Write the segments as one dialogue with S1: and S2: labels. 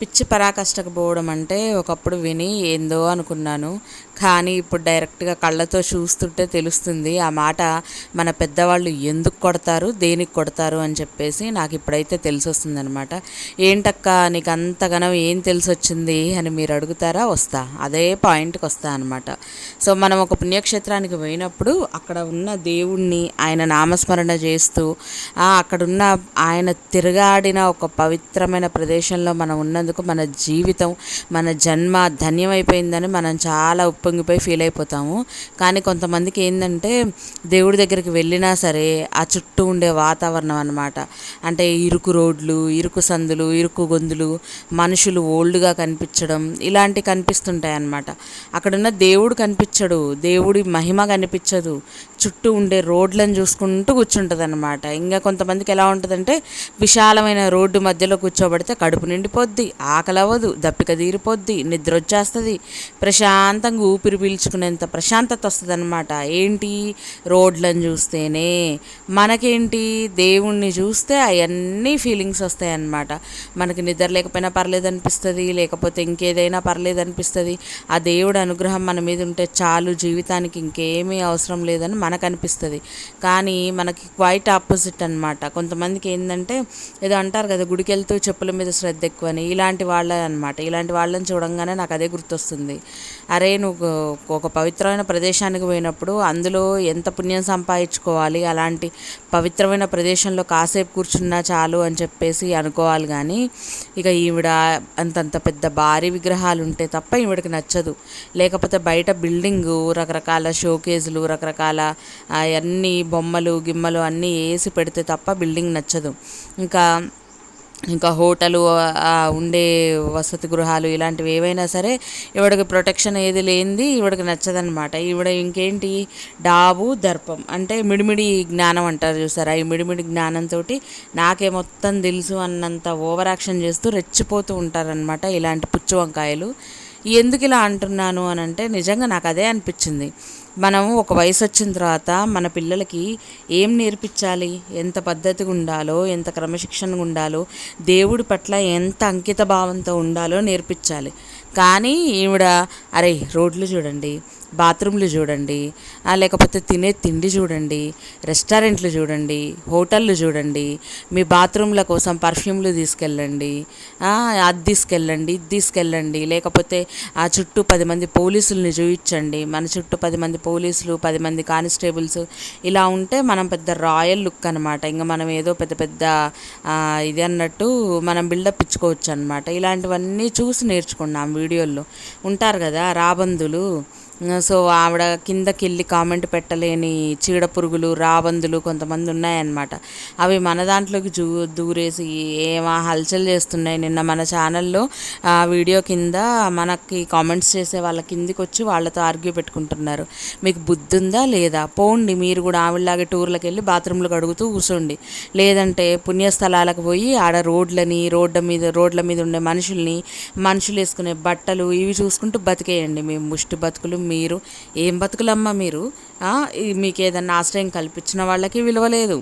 S1: పిచ్చి పరాకష్టకు పోవడం అంటే ఒకప్పుడు విని ఏందో అనుకున్నాను. కానీ ఇప్పుడు డైరెక్ట్గా కళ్ళతో చూస్తుంటే తెలుస్తుంది ఆ మాట మన పెద్దవాళ్ళు ఎందుకు కొడతారు దేనికి కొడతారు అని చెప్పేసి నాకు ఇప్పుడైతే తెలిసొస్తుంది అనమాట ఏంటక్క నీకు అంతగనం ఏం తెలిసి వచ్చింది అని మీరు అడుగుతారా? వస్తా. అదే పాయింట్కి వస్తా అనమాట సో మనం ఒక పుణ్యక్షేత్రానికి పోయినప్పుడు అక్కడ ఉన్న దేవుణ్ణి ఆయన నామస్మరణ చేస్తూ అక్కడున్న ఆయన తిరగాడిన ఒక పవిత్రమైన ప్రదేశంలో మనం ఉన్న చేసినందుకు మన జీవితం మన జన్మ ధన్యమైపోయిందని మనం చాలా ఉప్పొంగిపోయి ఫీల్ అయిపోతాము. కానీ కొంతమందికి ఏంటంటే దేవుడి దగ్గరికి వెళ్ళినా సరే ఆ చుట్టూ ఉండే వాతావరణం అనమాట అంటే ఇరుకు రోడ్లు ఇరుకు సందులు ఇరుకు గొంతులు మనుషులు ఓల్డ్గా కనిపించడం ఇలాంటివి కనిపిస్తుంటాయి అన్నమాట. అక్కడున్న దేవుడు కనిపించడు దేవుడి మహిమ కనిపించదు. చుట్టూ ఉండే రోడ్లను చూసుకుంటూ కూర్చుంటుంది అనమాట ఇంకా కొంతమందికి ఎలా ఉంటుందంటే విశాలమైన రోడ్డు మధ్యలో కూర్చోబడితే కడుపు నిండిపోద్ది. ఆకలి అవ్వదు దప్పిక తీరిపోద్ది నిద్ర వచ్చేస్తుంది ప్రశాంతంగా ఊపిరి పీల్చుకునేంత ప్రశాంతత వస్తుంది అనమాట ఏంటి? రోడ్లను చూస్తేనే. మనకేంటి? దేవుణ్ణి చూస్తే అవన్నీ ఫీలింగ్స్ వస్తాయి అన్నమాట మనకి నిద్ర లేకపోయినా పర్లేదు అనిపిస్తుంది లేకపోతే ఇంకేదైనా పర్లేదు అనిపిస్తుంది. ఆ దేవుడు అనుగ్రహం మన మీద ఉంటే చాలు జీవితానికి ఇంకేమీ అవసరం లేదని మనకు అనిపిస్తుంది కానీ మనకి క్వైట్ ఆపోజిట్ అనమాట కొంతమందికి ఏంటంటే ఏదో అంటారు కదా గుడికి వెళ్తూ చెప్పుల మీద శ్రద్ధ ఎక్కువని ఇలా ఇలాంటి వాళ్ళే అనమాట ఇలాంటి వాళ్ళని చూడంగానే నాకు అదే గుర్తొస్తుంది. అరే నువ్వు ఒక పవిత్రమైన ప్రదేశానికి పోయినప్పుడు అందులో ఎంత పుణ్యం సంపాదించుకోవాలి? అలాంటి పవిత్రమైన ప్రదేశంలో కాసేపు కూర్చున్నా చాలు అని చెప్పేసి అనుకోవాలి కానీ ఇక ఈవిడ అంతంత పెద్ద భారీ విగ్రహాలు ఉంటే తప్ప ఈవిడకి నచ్చదు. లేకపోతే బయట బిల్డింగు రకరకాల షోకేజులు రకరకాల అన్నీ బొమ్మలు గిమ్మలు అన్నీ వేసి పెడితే తప్ప బిల్డింగ్ నచ్చదు. ఇంకా ఇంకా హోటలు ఉండే వసతి గృహాలు ఇలాంటివి ఏవైనా సరే ఇవిడకి ప్రొటెక్షన్ ఏది లేనిది ఇవిడకి నచ్చదనమాట ఈవిడ ఇంకేంటి? డాబు దర్పం. అంటే మిడిమిడి జ్ఞానం అంటారు చూసారా? ఈ మిడిమిడి జ్ఞానంతో నాకే మొత్తం తెలుసు అన్నంత ఓవర్ యాక్షన్ చేస్తూ రెచ్చిపోతూ ఉంటారనమాట ఇలాంటి పుచ్చు వంకాయలు. ఎందుకు ఇలా అంటున్నాను అని అంటే నిజంగా నాకు అదే అనిపించింది. మనం ఒక వయసు వచ్చిన తర్వాత మన పిల్లలకి ఏం నేర్పించాలి? ఎంత పద్ధతిగా ఉండాలో ఎంత క్రమశిక్షణగా ఉండాలో దేవుడి పట్ల ఎంత అంకిత భావంతో ఉండాలో నేర్పించాలి. కానీ ఈవిడ అరే రోడ్లు చూడండి బాత్రూమ్లు చూడండి లేకపోతే తినే తిండి చూడండి రెస్టారెంట్లు చూడండి హోటళ్ళు చూడండి మీ బాత్రూమ్ల కోసం పర్ఫ్యూమ్లు తీసుకెళ్ళండి అది తీసుకెళ్ళండి ఇది తీసుకెళ్ళండి లేకపోతే ఆ చుట్టూ పది మంది పోలీసుల్ని చూపించండి మన చుట్టూ పది మంది పోలీసులు పది మంది కానిస్టేబుల్స్ ఇలా ఉంటే మనం పెద్ద రాయల్ లుక్ అనమాట ఇంకా మనం ఏదో పెద్ద పెద్ద ఇది అన్నట్టు మనం బిల్డప్ ఇచ్చుకోవచ్చు అనమాట ఇలాంటివన్నీ చూసి నేర్చుకున్నాం వీడియోల్లో. ఉంటారు కదా రాబందులు. సో ఆవిడ కిందకి వెళ్ళి కామెంట్ పెట్టలేని చీడ పురుగులు రాబందులు కొంతమంది ఉన్నాయన్నమాట. అవి మన దాంట్లోకి చూ దూరేసి ఏమా హల్చల్ చేస్తున్నాయి. నిన్న మన ఛానల్లో ఆ వీడియో కింద మనకి కామెంట్స్ చేసే వాళ్ళ కిందికి వచ్చి వాళ్ళతో ఆర్గ్యూ పెట్టుకుంటున్నారు. మీకు బుద్ధి ఉందా లేదా? పోండి మీరు కూడా ఆవిడలాగే టూర్లకు వెళ్ళి బాత్రూంలు కడుగుతూ కూర్చోండి. లేదంటే పుణ్యస్థలాలకు పోయి ఆడ రోడ్లని రోడ్ల మీద రోడ్ల మీద ఉండే మనుషుల్ని మనుషులు వేసుకునే బట్టలు ఇవి చూసుకుంటూ బతికేయండి. మేము ముష్టి బతుకులు మీరు? ఏం బతుకులమ్మ మీరు? మీకు ఏదన్నా ఆశ్రయం కల్పించిన వాళ్ళకి విలువ లేదు.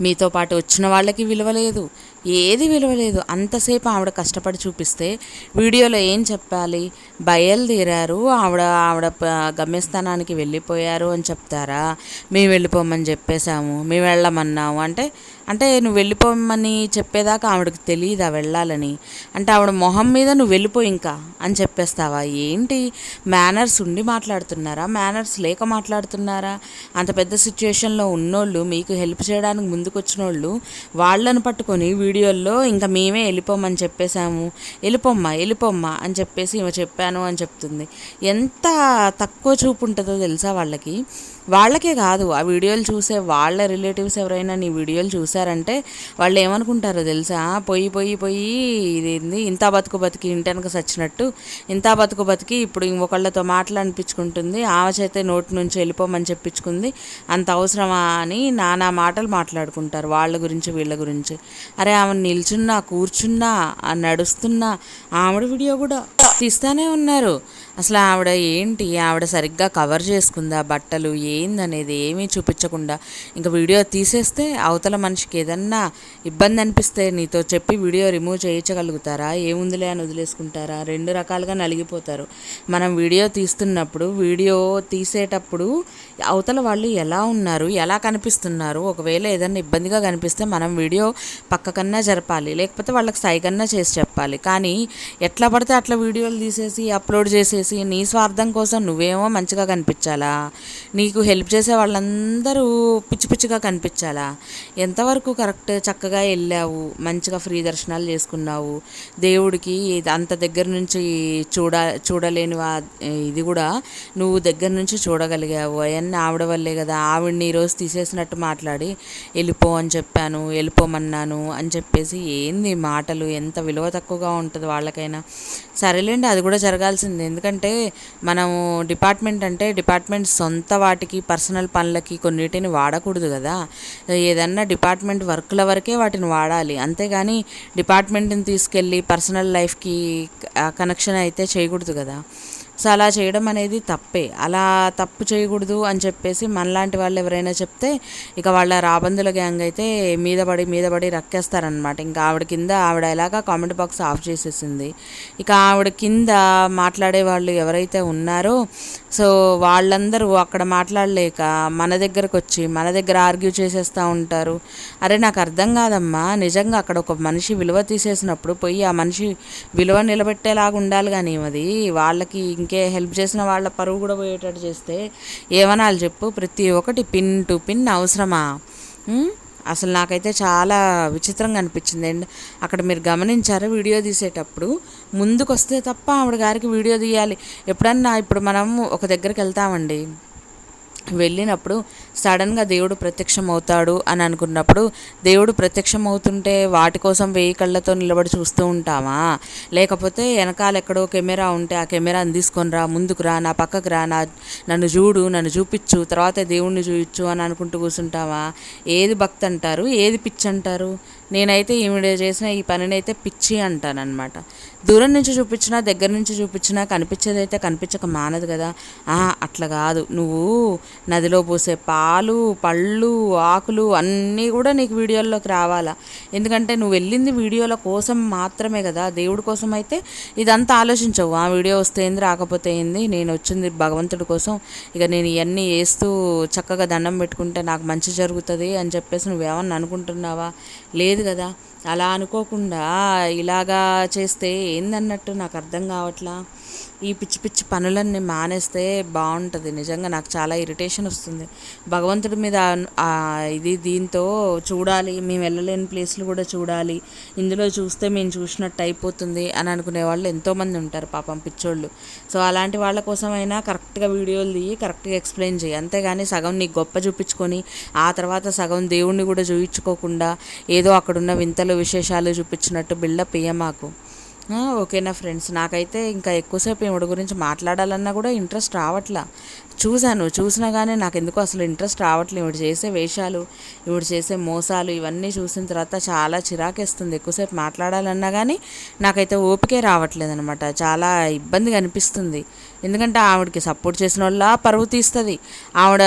S1: మీతో పాటు వచ్చిన వాళ్ళకి విలువ లేదు. ఏది విలువలేదు. అంతసేపు ఆవిడ కష్టపడి చూపిస్తే వీడియోలో ఏం చెప్పాలి? బయలుదేరారు. ఆవిడ ఆవిడ గమ్యస్థానానికి వెళ్ళిపోయారు అని చెప్తారా? మేము వెళ్ళిపోమని చెప్పేశాము. మేము వెళ్ళమన్నాము. అంటే అంటే నువ్వు వెళ్ళిపోమని చెప్పేదాకా ఆవిడకి తెలియదా వెళ్ళాలని? అంటే ఆవిడ మొహం మీద నువ్వు వెళ్ళిపో ఇంకా అని చెప్పేస్తావా? ఏంటి? మేనర్స్ ఉండి మాట్లాడుతున్నారా? మేనర్స్ లేక మాట్లాడుతున్నారా? అంత పెద్ద సిచ్యువేషన్లో ఉన్నోళ్ళు మీకు హెల్ప్ చేయడానికి ముందుకు వచ్చిన వాళ్ళు వాళ్ళని పట్టుకొని వీడియోల్లో ఇంకా మేమే వెళ్ళిపోమని చెప్పేశాము. వెళ్ళిపోమ్మా వెళ్ళిపోమ్మా అని చెప్పేసి ఇవ చెప్పాను అని చెప్తుంది. ఎంత తక్కువ చూపు ఉంటుందో తెలుసా వాళ్ళకి? వాళ్ళకే కాదు ఆ వీడియోలు చూసే వాళ్ళ రిలేటివ్స్ ఎవరైనా నీ వీడియోలు చూసారంటే వాళ్ళు ఏమనుకుంటారో తెలుసా? పోయి పోయి పోయి ఇది ఇంత బతుకు బతికి ఇంటెనక సచ్చినట్టు ఇంత బతుకు బతికి ఇప్పుడు ఇంకొకళ్ళతో మాటలు అనిపించుకుంటుంది ఆమె చేతే నోటి నుంచి వెళ్ళిపోమని చెప్పించుకుంది అంత అవసరమా అని నానా మాటలు మాట్లాడుకుంటారు వాళ్ళ గురించి వీళ్ళ గురించి. అరే ఆమె నిల్చున్నా కూర్చున్నా నడుస్తున్నా ఆవిడ వీడియో కూడా తీస్తానే ఉన్నారు. అసలు ఆవిడ ఏంటి? ఆవిడ సరిగ్గా కవర్ చేసుకుందా? బట్టలు ఏందనేది ఏమీ చూపించకుండా ఇంకా వీడియో తీసేస్తే అవతల మనిషికి ఏదన్నా ఇబ్బంది అనిపిస్తే నీతో చెప్పి వీడియో రిమూవ్ చేయించగలుగుతారా? ఏముందిలే అని వదిలేసుకుంటారా? రెండు రకాలుగా నలిగిపోతారు. మనం వీడియో తీస్తున్నప్పుడు వీడియో తీసేటప్పుడు అవతల వాళ్ళు ఎలా ఉన్నారు? ఎలా కనిపిస్తున్నారు? ఒకవేళ ఏదైనా ఇబ్బందిగా కనిపిస్తే మనం వీడియో పక్కకన్నా జరపాలి లేకపోతే వాళ్ళకి సైకన్నా చేసి చెప్పాలి. కానీ ఎట్లా పడితే అట్లా వీడియోలు తీసేసి అప్లోడ్ చేసి నీ స్వార్థం కోసం నువ్వేమో మంచిగా కనిపించాలా? నీకు హెల్ప్ చేసే వాళ్ళందరూ పిచ్చి పిచ్చిగా కనిపించాలా? ఎంతవరకు కరెక్ట్ చక్కగా వెళ్ళావు మంచిగా ఫ్రీ దర్శనాలు చేసుకున్నావు? దేవుడికి అంత దగ్గర నుంచి చూడ చూడలేని వా ఇది కూడా నువ్వు దగ్గర నుంచి చూడగలిగావు. అవన్నీ ఆవిడ వల్లే కదా. ఆవిడని ఈరోజు తీసేసినట్టు మాట్లాడి వెళ్ళిపో అని చెప్పాను వెళ్ళిపోమన్నాను అని చెప్పేసి ఏంది మాటలు? ఎంత విలువ తక్కువగా ఉంటుంది వాళ్ళకైనా. సరేలేండి అది కూడా జరగాల్సిందే. ఎందుకంటే మనము డిపార్ట్మెంట్ అంటే డిపార్ట్మెంట్ సొంత వాటికి పర్సనల్ పనులకి కొన్నిటిని వాడకూడదు కదా. ఏదన్నా డిపార్ట్మెంట్ వర్క్ల వరకే వాటిని వాడాలి. అంతేగాని డిపార్ట్మెంట్ని తీసుకెళ్ళి పర్సనల్ లైఫ్కి కనెక్షన్ అయితే చేయకూడదు కదా. సో అలా చేయడం అనేది తప్పే. అలా తప్పు చేయకూడదు అని చెప్పేసి మనలాంటి వాళ్ళు ఎవరైనా చెప్తే ఇక వాళ్ళ రాబందుల గ్యాంగ్ అయితే మీద పడి మీద పడి రక్కేస్తారనమాట ఇంకా ఆవిడ కింద ఆవిడ ఎలాగా కామెంట్ బాక్స్ ఆఫ్ చేసేసింది. ఇక ఆవిడ కింద మాట్లాడే వాళ్ళు ఎవరైతే ఉన్నారో సో వాళ్ళందరూ అక్కడ మాట్లాడలేక మన దగ్గరకు వచ్చి మన దగ్గర ఆర్గ్యూ చేసేస్తూ ఉంటారు. అరే నాకు అర్థం కాదమ్మా. నిజంగా అక్కడ ఒక మనిషి విలువ తీసేసినప్పుడు పోయి ఆ మనిషి విలువ నిలబెట్టేలాగా ఉండాలి కానీ అది వాళ్ళకి ఇంక హెల్ప్ చేసిన వాళ్ళ పరువు కూడా పోయేటట్టు చేస్తే ఏమనాలి చెప్పు? ప్రతి ఒక్కటి పిన్ టు పిన్ అవసరమా? అసలు నాకైతే చాలా విచిత్రంగా అనిపించింది. అండి అక్కడ మీరు గమనించారు వీడియో తీసేటప్పుడు? ముందుకు వస్తే తప్ప ఆవిడ గారికి వీడియో తీయాలి. ఎప్పుడన్నా ఇప్పుడు మనం ఒక దగ్గరికి వెళ్తామండి. వెళ్ళినప్పుడు సడన్గా దేవుడు ప్రత్యక్షం అవుతాడు అని అనుకున్నప్పుడు దేవుడు ప్రత్యక్షం అవుతుంటే వాటి కోసం వెయ్యి కళ్ళతో నిలబడి చూస్తూ ఉంటామా? లేకపోతే వెనకాల ఎక్కడో కెమెరా ఉంటే ఆ కెమెరాని తీసుకొని రా ముందుకు రా నా పక్కకు రా నా నన్ను చూడు నన్ను చూపించు తర్వాత దేవుణ్ణి చూపించు అని అనుకుంటూ కూర్చుంటామా? ఏది భక్తి అంటారు? ఏది పిచ్చి అంటారు? నేనైతే ఈవిడ చేసిన ఈ పనిని అయితే పిచ్చి అంటానన్నమాట. దూరం నుంచి చూపించినా దగ్గర నుంచి చూపించినా కనిపించేది అయితే కనిపించక మానదు కదా. ఆ, అట్లా కాదు. నువ్వు నదిలో పోసే పాలు పళ్ళు ఆకులు అన్నీ కూడా నీకు వీడియోల్లోకి రావాలా? ఎందుకంటే నువ్వు వెళ్ళింది వీడియోల కోసం మాత్రమే కదా. దేవుడి కోసం అయితే ఇదంతా ఆలోచించవు. ఆ వీడియో వస్తే ఏంది రాకపోతే ఏంది? నేను వచ్చింది భగవంతుడి కోసం. ఇక నేను ఇవన్నీ వేస్తూ చక్కగా దండం పెట్టుకుంటే నాకు మంచి జరుగుతుంది అని చెప్పేసి నువ్వేమన్నా అనుకుంటున్నావా? లేదు కదా. అలా అనుకోకుండా ఇలాగా చేస్తే ఏందన్నట్టు నాకు అర్థం కావట్లా? ఈ పిచ్చి పిచ్చి పనులన్నీ మానేస్తే బాగుంటుంది. నిజంగా నాకు చాలా ఇరిటేషన్ వస్తుంది. భగవంతుడి మీద ఇది దీంతో చూడాలి మేము వెళ్ళలేని ప్లేస్లు కూడా చూడాలి ఇందులో చూస్తే మేము చూసినట్టు అయిపోతుంది అని అనుకునే వాళ్ళు ఎంతోమంది ఉంటారు పాపం పిచ్చోళ్ళు. సో అలాంటి వాళ్ళ కోసమైనా కరెక్ట్గా వీడియోలు తీయి కరెక్ట్గా ఎక్స్ప్లెయిన్ చేయి. అంతేగాని సగం నీకు గొప్ప చూపించుకొని ఆ తర్వాత సగం దేవుణ్ణి కూడా చూయించుకోకుండా ఏదో అక్కడున్న వింతలు విశేషాలు చూపించినట్టు బిల్డప్ ఇయ్యమాకు ఓకేనా ఫ్రెండ్స్. నాకైతే ఇంకా ఎక్కువసేపు ఈవిడ గురించి మాట్లాడాలన్నా కూడా ఇంట్రెస్ట్ రావట్లా. చూశాను. చూసినా కానీ నాకు ఎందుకు అసలు ఇంట్రెస్ట్ రావట్లేదు ఇవిడ చేసే వేషాలు ఇవిడు చేసే మోసాలు ఇవన్నీ చూసిన తర్వాత చాలా చిరాకేస్తుంది. ఎక్కువసేపు మాట్లాడాలన్నా కానీ నాకైతే ఓపికే రావట్లేదు అనమాట చాలా ఇబ్బందిగా అనిపిస్తుంది. ఎందుకంటే ఆవిడకి సపోర్ట్ చేసిన వాళ్ళ పరువు తీస్తుంది. ఆవిడ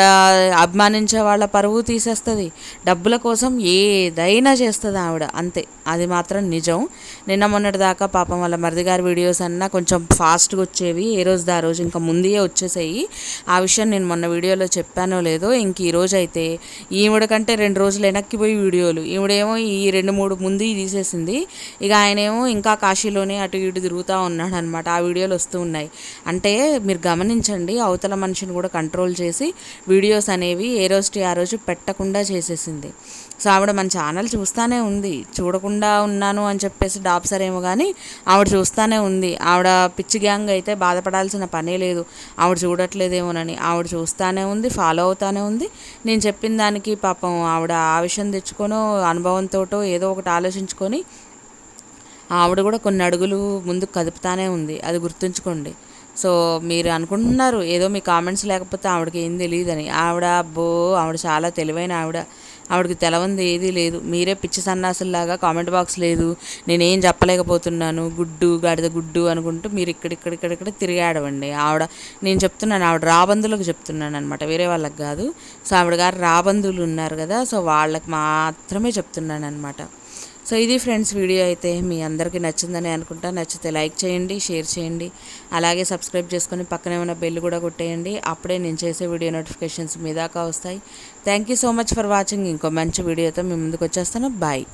S1: అభిమానించే వాళ్ళ పరువు తీసేస్తుంది. డబ్బుల కోసం ఏదైనా చేస్తుంది ఆవిడ. అంతే. అది మాత్రం నిజం. నిన్న మొన్నటి దాకా పాపం వాళ్ళ మరిది గారి వీడియోస్ అన్నా కొంచెం ఫాస్ట్గా వచ్చేవి. ఏ రోజు ఆ రోజు ఇంకా ముందే వచ్చేసాయి. ఆ విషయం నేను మొన్న వీడియోలో చెప్పానో లేదో ఇంక ఈ రోజు అయితే ఈవిడ కంటే రెండు రోజులు వెనక్కిపోయి వీడియోలు. ఈవిడేమో ఈ రెండు మూడు ముందు తీసేసింది. ఇక ఆయనేమో ఇంకా కాశీలోనే అటు ఇటు తిరుగుతూ ఉన్నాడు అనమాట ఆ వీడియోలు వస్తూ ఉన్నాయి. అంటే మీరు గమనించండి అవతల మనిషిని కూడా కంట్రోల్ చేసి వీడియోస్ అనేవి ఏ రోజుకి ఆ రోజు పెట్టకుండా చేసేసింది. సో ఆవిడ మన ఛానల్ చూస్తానే ఉంది. చూడకుండా ఉన్నాను అని చెప్పేసి డాప్సరేమో కానీ ఆవిడ చూస్తానే ఉంది. ఆవిడ పిచ్చి గ్యాంగ్ అయితే బాధపడాల్సిన పనే లేదు. ఆవిడ చూడట్లేదేమోనని ఆవిడ చూస్తానే ఉంది ఫాలో అవుతానే ఉంది. నేను చెప్పిన దానికి పాపం ఆవిడ ఆవిషయం తెచ్చుకోనో అనుభవంతోటో ఏదో ఒకటి ఆలోచించుకొని ఆవిడ కూడా కొన్ని అడుగులు ముందుకు కదుపుతానే ఉంది. అది గుర్తుంచుకోండి. సో మీరు అనుకుంటున్నారు ఏదో మీ కామెంట్స్ లేకపోతే ఆవిడకి ఏం తెలియదని ఆవిడ అబ్బో ఆవిడ చాలా తెలివైన ఆవిడ. ఆవిడకి తెలవంది ఏదీ లేదు. మీరే పిచ్చి సన్నాసుల్లాగా కామెంట్ బాక్స్ లేదు. నేనేం చెప్పలేకపోతున్నాను. గుడ్డు గాడిద గుడ్డు అనుకుంటూ మీరు ఇక్కడిక్కడిక్కడిక్కడ తిరిగాడవండి. ఆవిడ నేను చెప్తున్నాను ఆవిడ రాబందులకు చెప్తున్నాను అనమాట వేరే వాళ్ళకి కాదు. సో ఆవిడ గారు రాబందులు ఉన్నారు కదా సో వాళ్ళకి మాత్రమే చెప్తున్నాను అనమాట సో ఇది ఫ్రెండ్స్ వీడియో అయితే మీ అందరికీ నచ్చిందని అనుకుంటా. నచ్చితే లైక్ చేయండి షేర్ చేయండి. అలాగే సబ్స్క్రైబ్ చేసుకొని పక్కనే ఉన్న బెల్ కూడా కొట్టేయండి. అప్పుడే నేను చేసే వీడియో నోటిఫికేషన్స్ మీ దాకా వస్తాయి. Thank you so much for watching. ఇంకో మంచి వీడియోతో మీ ముందుకు వచ్చేస్తాను. బాయ్.